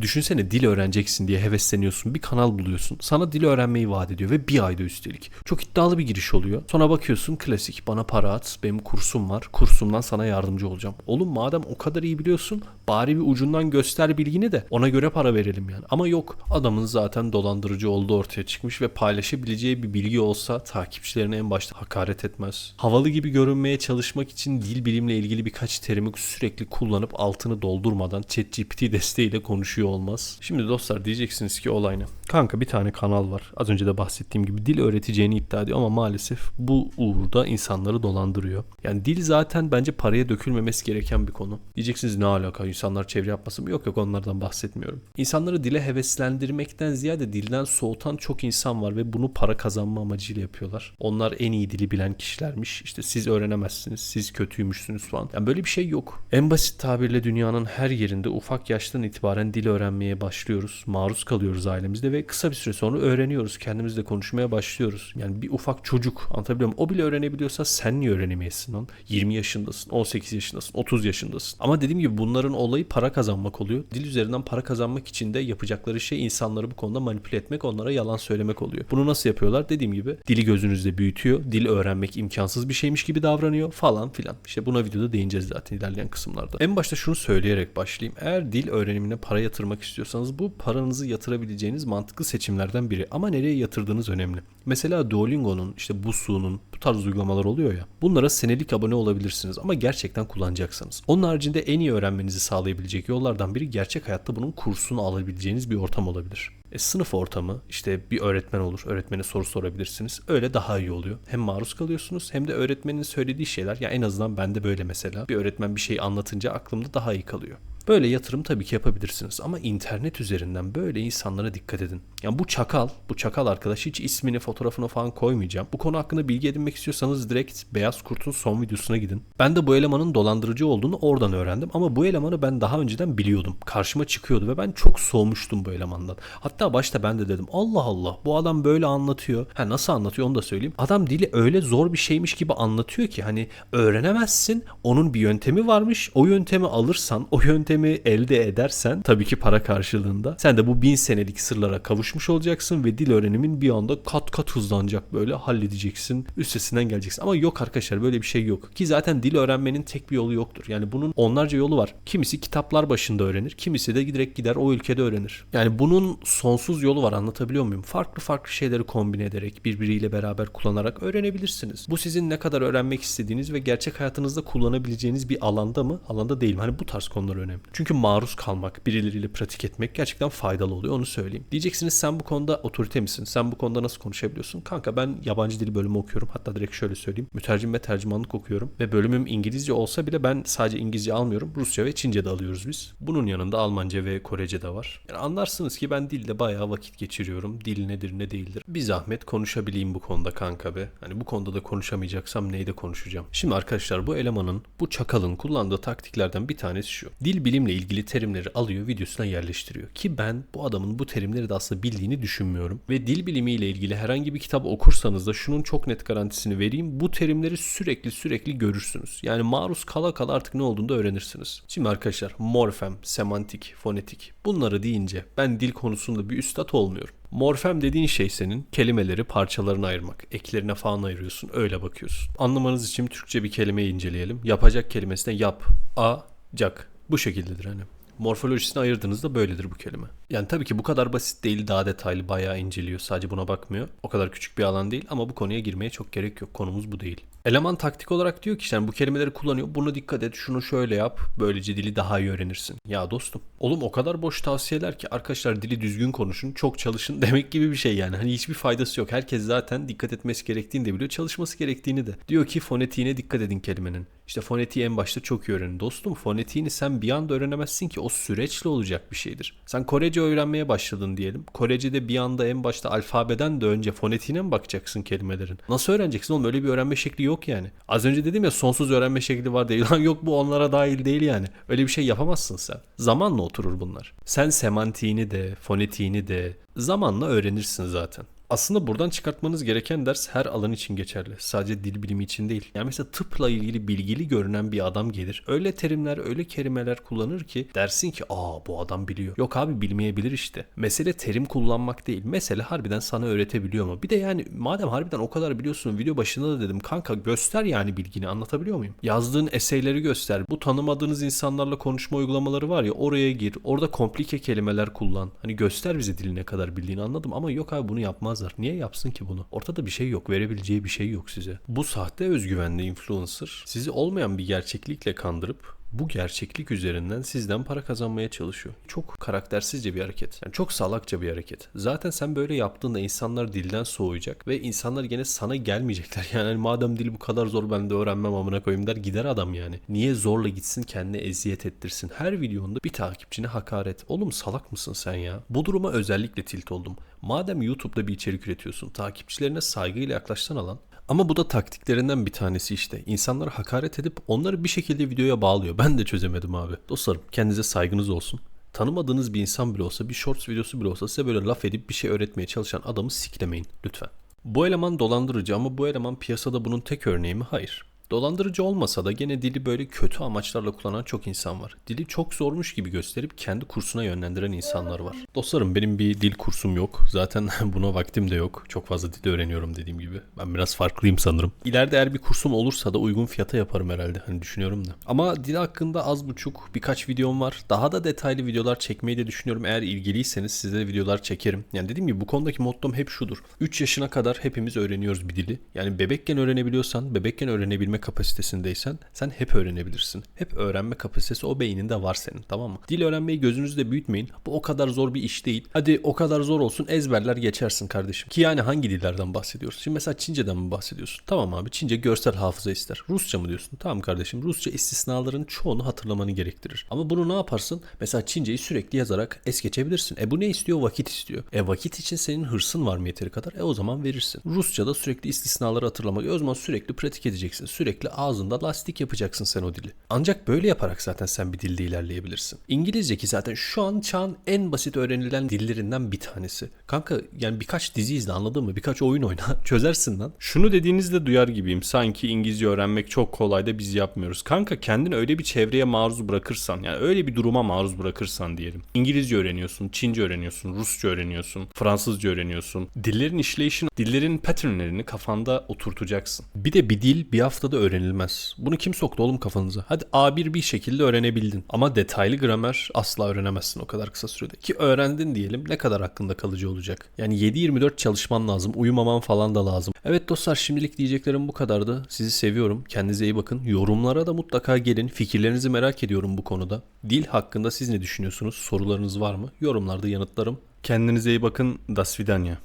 Düşünsene dil öğreneceksin diye hevesleniyorsun. Bir kanal buluyorsun. Sana dil öğrenmeyi vaat ediyor ve bir ayda üstelik. Çok iddialı bir giriş oluyor. Sonra bakıyorsun klasik bana para at. Benim kursum var. Kursumdan sana yardımcı olacağım. Oğlum madem o kadar iyi biliyorsun bari bir ucundan göster bilgini de ona göre para verelim yani. Ama yok. Adamın zaten dolandırıcı olduğu ortaya çıkmış ve paylaşabileceği bir bilgi olsa takipçilerine en başta hakaret etmez. Havalı gibi görünmeye çalışmak için dil bilimle ilgili birkaç terimi sürekli kullanıp altını doldurmadan ChatGPT desteğiyle konuşuyor olmaz. Şimdi dostlar diyeceksiniz ki olay ne? Kanka bir tane kanal var. Az önce de bahsettiğim gibi dil öğreteceğini iddia ediyor ama maalesef bu uğurda insanları dolandırıyor. Yani dil zaten bence paraya dökülmemesi gereken bir konu. Diyeceksiniz ne alaka insanlar çevre yapmasın mı? Yok yok onlardan bahsetmiyorum. İnsanları dile heveslendirmekten ziyade dilden soğutan çok insan var ve bunu para kazanma amacıyla yapıyorlar. Onlar en iyi dili bilen kişilermiş. İşte siz öğrenemezsiniz, siz kötüymüşsünüz falan. Yani böyle bir şey yok. En basit tabirle dünyanın her yerinde ufak yaştan itibaren dil öğrenmeye başlıyoruz. Maruz kalıyoruz ailemizde ve kısa bir süre sonra öğreniyoruz. Kendimizle konuşmaya başlıyoruz. Yani bir ufak çocuk anlatabiliyor muyum? O bile öğrenebiliyorsa sen niye öğrenemeyesin lan? 20 yaşındasın, 18 yaşındasın, 30 yaşındasın. Ama dediğim gibi bunların olayı para kazanmak oluyor. Dil üzerinden para kazanmak için de yapacakları şey insanları bu konuda manipüle etmek, onlara yalan söylemek oluyor. Bunu nasıl yapıyorlar? Dediğim gibi dili gözünüzde büyütüyor. Dil öğrenmek imkansız bir şeymiş gibi davranıyor falan filan. İşte buna videoda değineceğiz zaten ilerleyen kısımlarda. En başta şunu söyleyerek başlayayım. Eğer dil öğrenimine para yatırmak istiyorsanız bu paranızı yatırabileceğiniz mantıklı seçimlerden biri. Ama nereye yatırdığınız önemli. Mesela Duolingo'nun, işte Busuu''nun bu tarz uygulamalar oluyor ya. Bunlara senelik abone olabilirsiniz ama gerçekten kullanacaksınız. Onun haricinde en iyi öğrenmenizi sağlayabilecek yollardan biri gerçek hayatta bunun kursunu alabileceğiniz bir ortam olabilir. E, sınıf ortamı işte bir öğretmen olur. Öğretmene soru sorabilirsiniz. Öyle daha iyi oluyor. Hem maruz kalıyorsunuz hem de öğretmenin söylediği şeyler ya en azından bende böyle mesela. Bir öğretmen bir şey anlatınca aklımda daha iyi kalıyor. Böyle yatırım tabii ki yapabilirsiniz ama internet üzerinden böyle insanlara dikkat edin. Yani bu çakal, bu çakal arkadaş hiç ismini, fotoğrafını falan koymayacağım. Bu konu hakkında bilgi edinmek istiyorsanız direkt Beyaz Kurt'un son videosuna gidin. Ben de bu elemanın dolandırıcı olduğunu oradan öğrendim ama bu elemanı ben daha önceden biliyordum. Karşıma çıkıyordu ve ben çok soğumuştum bu elemandan. Hatta başta ben de dedim Allah Allah bu adam böyle anlatıyor. Ha nasıl anlatıyor onu da söyleyeyim. Adam dili öyle zor bir şeymiş gibi anlatıyor ki hani öğrenemezsin. Onun bir yöntemi varmış. O yöntemi alırsan, o yöntemi elde edersen tabii ki para karşılığında sen de bu bin senelik sırlara kavuşmuş olacaksın ve dil öğrenimin bir anda kat kat hızlanacak böyle halledeceksin. Üstesinden geleceksin. Ama yok arkadaşlar böyle bir şey yok. Ki zaten dil öğrenmenin tek bir yolu yoktur. Yani bunun onlarca yolu var. Kimisi kitaplar başında öğrenir. Kimisi de direkt gider o ülkede öğrenir. Yani bunun sonsuz yolu var anlatabiliyor muyum? Farklı farklı şeyleri kombine ederek birbiriyle beraber kullanarak öğrenebilirsiniz. Bu sizin ne kadar öğrenmek istediğiniz ve gerçek hayatınızda kullanabileceğiniz bir alanda mı? Alanda değil mi? Hani bu tarz konular önemli. Çünkü maruz kalmak, birileriyle pratik etmek gerçekten faydalı oluyor onu söyleyeyim. Diyeceksiniz sen bu konuda otorite misin? Sen bu konuda nasıl konuşabiliyorsun? Kanka ben yabancı dil bölümü okuyorum. Hatta direkt şöyle söyleyeyim. Mütercim ve tercümanlık okuyorum. Ve bölümüm İngilizce olsa bile ben sadece İngilizce almıyorum. Rusça ve Çince de alıyoruz biz. Bunun yanında Almanca ve Korece de var. Yani anlarsınız ki ben dilde bayağı vakit geçiriyorum. Dil nedir ne değildir. Bir zahmet konuşabileyim bu konuda kanka be. Hani bu konuda da konuşamayacaksam neyde konuşacağım. Şimdi arkadaşlar bu elemanın, bu çakalın kullandığı taktiklerden bir tanesi şu. Dil bilimle ilgili terimleri alıyor videosuna yerleştiriyor. Ki ben bu adamın bu terimleri de aslında bildiğini düşünmüyorum. Ve dil bilimiyle ilgili herhangi bir kitap okursanız da şunun çok net garantisini vereyim. Bu terimleri sürekli sürekli görürsünüz. Yani maruz kala kala artık ne olduğunu da öğrenirsiniz. Şimdi arkadaşlar morfem, semantik, fonetik bunları deyince ben dil konusunda bir üstad olmuyorum. Morfem dediğin şey senin kelimeleri parçalarına ayırmak. Eklerine falan ayırıyorsun öyle bakıyorsun. Anlamanız için Türkçe bir kelimeyi inceleyelim. Yapacak kelimesine yap, a, cak. Bu şekildedir hani. Morfolojisini ayırdığınızda böyledir bu kelime. Yani tabii ki bu kadar basit değil daha detaylı bayağı inceliyor sadece buna bakmıyor. O kadar küçük bir alan değil ama bu konuya girmeye çok gerek yok konumuz bu değil. Eleman taktik olarak diyor ki yani bu kelimeleri kullanıyor. Buna dikkat et, şunu şöyle yap. Böylece dili daha iyi öğrenirsin. Ya dostum, oğlum o kadar boş tavsiyeler ki arkadaşlar dili düzgün konuşun, çok çalışın demek gibi bir şey yani. Hani hiçbir faydası yok. Herkes zaten dikkat etmesi gerektiğini de biliyor, çalışması gerektiğini de. Diyor ki fonetiğine dikkat edin kelimenin. İşte fonetiği en başta çok iyi öğrenin. Dostum fonetiğini sen bir anda öğrenemezsin ki o süreçle olacak bir şeydir. Sen Korece öğrenmeye başladın diyelim. Korece'de bir anda en başta alfabeden de önce fonetiğine mi bakacaksın kelimelerin? Nasıl öğreneceksin oğlum? Öyle bir öğrenme şekli yok yani. Az önce dedim ya sonsuz öğrenme şekli var değil. Lan yok bu onlara dahil değil yani. Öyle bir şey yapamazsın sen. Zamanla oturur bunlar. Sen semantiğini de, fonetiğini de zamanla öğrenirsin zaten. Aslında buradan çıkartmanız gereken ders her alan için geçerli. Sadece dil bilimi için değil. Yani mesela tıpla ilgili bilgili görünen bir adam gelir. Öyle terimler, öyle kelimeler kullanır ki dersin ki aa bu adam biliyor. Yok abi bilmeyebilir işte. Mesele terim kullanmak değil. Mesele harbiden sana öğretebiliyor mu? Bir de yani madem harbiden o kadar biliyorsun video başında da dedim kanka göster yani bilgini anlatabiliyor muyum? Yazdığın eseyleri göster. Bu tanımadığınız insanlarla konuşma uygulamaları var ya oraya gir. Orada komplike kelimeler kullan. Hani göster bize dili ne kadar bildiğini anladım ama yok abi bunu yapmazlar. Niye yapsın ki bunu? Ortada bir şey yok. Verebileceği bir şey yok size. Bu sahte özgüvenli influencer sizi olmayan bir gerçeklikle kandırıp bu gerçeklik üzerinden sizden para kazanmaya çalışıyor. Çok karaktersizce bir hareket. Yani çok salakça bir hareket. Zaten sen böyle yaptığında insanlar dilden soğuyacak ve insanlar gene sana gelmeyecekler. Yani hani madem dil bu kadar zor ben de öğrenmem amına koyayım der gider adam yani. Niye zorla gitsin kendine eziyet ettirsin. Her videonda bir takipçine hakaret. Oğlum salak mısın sen ya? Bu duruma özellikle tilt oldum. Madem YouTube'da bir içerik üretiyorsun takipçilerine saygıyla yaklaşsana lan. Ama bu da taktiklerinden bir tanesi işte. İnsanlara hakaret edip onları bir şekilde videoya bağlıyor. Ben de çözemedim abi. Dostlarım kendinize saygınız olsun. Tanımadığınız bir insan bile olsa, bir shorts videosu bile olsa size böyle laf edip bir şey öğretmeye çalışan adamı siklemeyin lütfen. Bu eleman dolandırıcı ama bu eleman piyasada bunun tek örneği mi? Hayır. Dolandırıcı olmasa da gene dili böyle kötü amaçlarla kullanan çok insan var. Dili çok zormuş gibi gösterip kendi kursuna yönlendiren insanlar var. Dostlarım benim bir dil kursum yok. Zaten buna vaktim de yok. Çok fazla dil öğreniyorum dediğim gibi. Ben biraz farklıyım sanırım. İleride eğer bir kursum olursa da uygun fiyata yaparım herhalde. Hani düşünüyorum da. Ama dil hakkında az buçuk birkaç videom var. Daha da detaylı videolar çekmeyi de düşünüyorum. Eğer ilgiliyseniz size de videolar çekerim. Yani dediğim gibi bu konudaki mottom hep şudur. 3 yaşına kadar hepimiz öğreniyoruz bir dili. Yani bebekken öğrenebiliyorsan, bebekken öğrenebilme kapasitesindeysen sen hep öğrenebilirsin. Hep öğrenme kapasitesi o beyninde var senin tamam mı? Dil öğrenmeyi gözünüzde büyütmeyin. Bu o kadar zor bir iş değil. Hadi o kadar zor olsun ezberler geçersin kardeşim. Ki yani hangi dillerden bahsediyoruz? Şimdi mesela Çince'den mi bahsediyorsun? Tamam abi Çince görsel hafıza ister. Rusça mı diyorsun? Tamam kardeşim Rusça istisnaların çoğunu hatırlamanı gerektirir. Ama bunu ne yaparsın? Mesela Çince'yi sürekli yazarak es geçebilirsin. E bu ne istiyor? Vakit istiyor. E vakit için senin hırsın var mı yeteri kadar? E o zaman verirsin. Rusça'da sürekli istisnaları hatırlamak. E o zaman sürekli pratik edeceksin. Sürekli ağzında lastik yapacaksın sen o dili. Ancak böyle yaparak zaten sen bir dilde ilerleyebilirsin. İngilizce ki zaten şu an çağın en basit öğrenilen dillerinden bir tanesi. Kanka yani birkaç dizi izle anladın mı? Birkaç oyun oyna çözersin lan. Şunu dediğinizde duyar gibiyim. Sanki İngilizce öğrenmek çok kolay da biz yapmıyoruz. Kanka kendini öyle bir çevreye maruz bırakırsan yani öyle bir duruma maruz bırakırsan diyelim. İngilizce öğreniyorsun, Çince öğreniyorsun, Rusça öğreniyorsun, Fransızca öğreniyorsun. Dillerin işleyişini, dillerin patternlerini kafanda oturtacaksın. Bir de bir dil bir haftada öğrenilmez. Bunu kim soktu oğlum kafanıza? Hadi A1 bir şekilde öğrenebildin. Ama detaylı gramer asla öğrenemezsin o kadar kısa sürede. Ki öğrendin diyelim ne kadar aklında kalıcı olacak. Yani 7-24 çalışman lazım. Uyumaman falan da lazım. Evet dostlar şimdilik diyeceklerim bu kadardı. Sizi seviyorum. Kendinize iyi bakın. Yorumlara da mutlaka gelin. Fikirlerinizi merak ediyorum bu konuda. Dil hakkında siz ne düşünüyorsunuz? Sorularınız var mı? Yorumlarda yanıtlarım. Kendinize iyi bakın. Das vidanya.